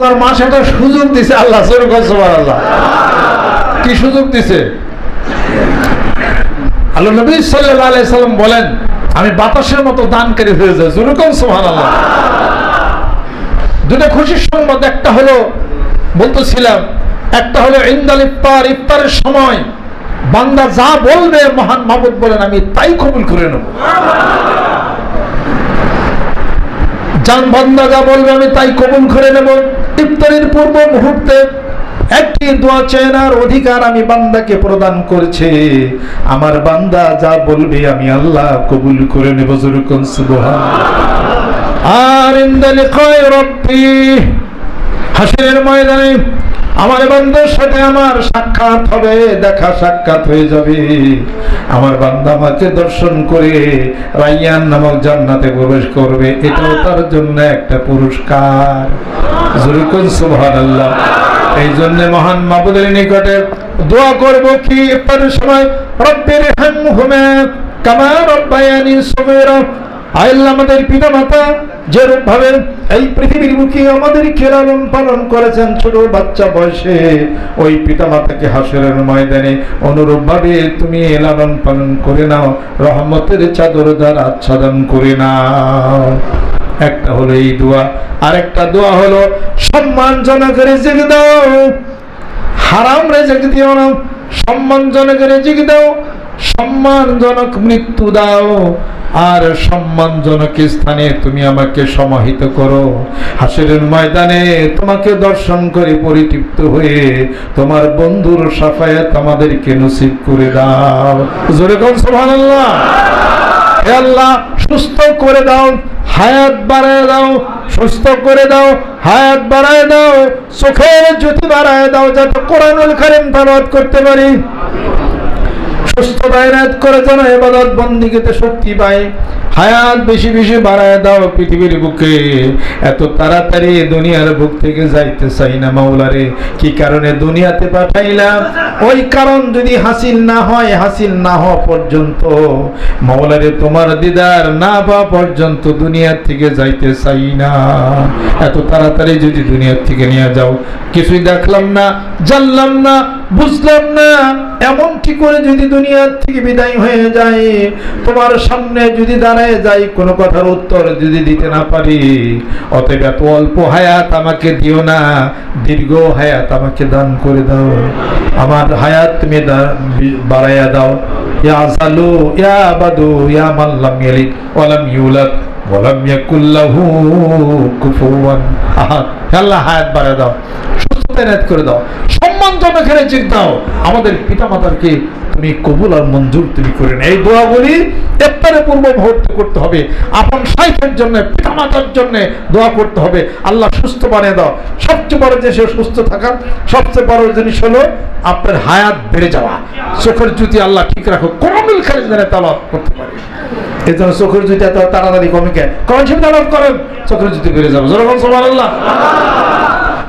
মাসে একটা সুযোগ দিছে, আল্লাহ আল্লাহ কি সুযোগ দিছে? আল্লাহ নবী আলাইহি সাল্লাম বলেন, আমি বাতাসের মতো দানকারী হয়ে যাই যেরকম সুবহানাল্লাহ। দুটো খুশির সংবাদ, একটা হলো বলতেছিলাম, একটা হলো ইন্দাল ইফতার, ইফতারের সময় বান্দা যা বলবে মহান মাবুদ বলেন, আমি তাই কবুল করে নেব। যান বান্দা যা বলবে, আমি তাই কবুল করে নেব। ইফতারের পূর্ব মুহূর্তে একটি দোয়া চেনার অধিকার আমি বান্দাকে প্রদান করছে। আমার বান্দা যা বলবে আমি আল্লাহ কবুল করে নেব জরুর আর ইন্দাল কয় রব্বি হাসিরের ময়দানে আমার বান্দার সাথে আমার সাক্ষাৎ হবে, দেখা সাক্ষাৎ হয়ে যাবে। আমার বান্দা আমাকে দর্শন করে রাইয়ান নামক জান্নাতে প্রবেশ করবে, এটাও তার জন্য একটা পুরস্কার। জুরুকুন সুবহানাল্লাহ। এই জন্য মহান মাবুদের নিকটে দোয়া করব কি ইফতারের সময় রব্বির হামহুমা কামা রব্বায়ানি সগীরা আমাদের পিতা মাতা এই পৃথিবীর মুখে আমাদেরকে লালন পালন করেছেন ছোট বাচ্চা বয়সে, ওই পিতা মাতাকে হাসরের ময়দানে তুমি লালন পালন করে নাও, রহমতের চাদর দ্বারা আচ্ছাদন করে নাও। একটা হলো এই দোয়া, আরেকটা দোয়া হলো সম্মানজনক রেজেক দাও, হারাম রেজেক দিও না সম্মানজনক রেজেক দাও সম্মানজনক মৃত্যু দাও। আর সম্মানজনক স্থানে তুমি আমাকে সমাহিত করো। হাসিরের ময়দানে তোমাকে দর্শন করে পরিতৃপ্ত হয়ে তোমার বন্ধুর সাফায়াত আমাদেরকে নসিব করে দাও। জোরে কোন, সুবহানাল্লাহ। হে আল্লাহ, সুস্থ করে দাও, হায়াত বাড়ায় দাও, সুস্থ করে দাও, হায়াত বাড়ায় দাও, চোখের জ্যোতি বাড়ায় দাও, যাতে কোরআনুল কারিম তালাওয়াত করতে পারি। দায়রাত করে যেন এবাদত বন্দিগিতে শক্তি পায়। হায়াত বেশি বেশি বাড়ায় দাও পৃথিবীর বুকে। এত তাড়াতাড়ি দুনিয়ার বুক থেকে যাইতে চাই না মাওলারে। কি কারণে দুনিয়াতে পাঠাইলাম? ওই কারণ যদি হাসিল না হয়, হাসিল না হওয়া পর্যন্ত। মাওলারে, তোমার দিদার না পাওয়া পর্যন্ত দুনিয়ার থেকে যাইতে চাই না। এত তাড়াতাড়ি যদি দুনিয়ার থেকে নিয়ে যাও, কিছুই দেখলাম না, জানলাম না, বুঝলাম না। এমন কি করে যদি দুনিয়ার থেকে বিদায় হয়ে যায়? তোমার সামনে যদি দাঁড়ায় যাই, কোনো কথার উত্তর যদি দিতে না পারি, অতএব এত অল্প হায়াত আমাকে দিও না, দীর্ঘ হায়াত আমাকে দান করে দাও। আমার হায়াত তুমি বাড়াইয়া দাও। ইয়া জালু ইয়া বাদু ইয়া মাল্লাম ইয়ালিদ ওয়ালাম ইউলাদ ওয়ালাম ইয়াকুল লাহু কুফুয়ান আহাদ। আল্লাহ, হায়াত বাড়ায় দাও। এনায়েত করে দাও। রেজিক দাও। আমাদের তুমি কবুল আর মঞ্জুর তুমি করে এই ইফতারের পূর্ব করতে হবে। আপন সাইফের জন্য জন্য দোয়া করতে হবে। আল্লাহ সুস্থ বানিয়ে দাও। সবচেয়ে বড় যে সে সুস্থ থাকার, সবচেয়ে বড় জিনিস হলো আপনার হায়াত বেড়ে যাওয়া। চোখের জ্যোতি আল্লাহ ঠিক রাখো কমিল খালি তালাপ করতে পারে। এই জন্য চোখের জ্যোতি এত তাড়াতাড়ি কমে কেন? করেন, চোখের জ্যোতি বেড়ে যাবে। যেরকম সবার আল্লাহ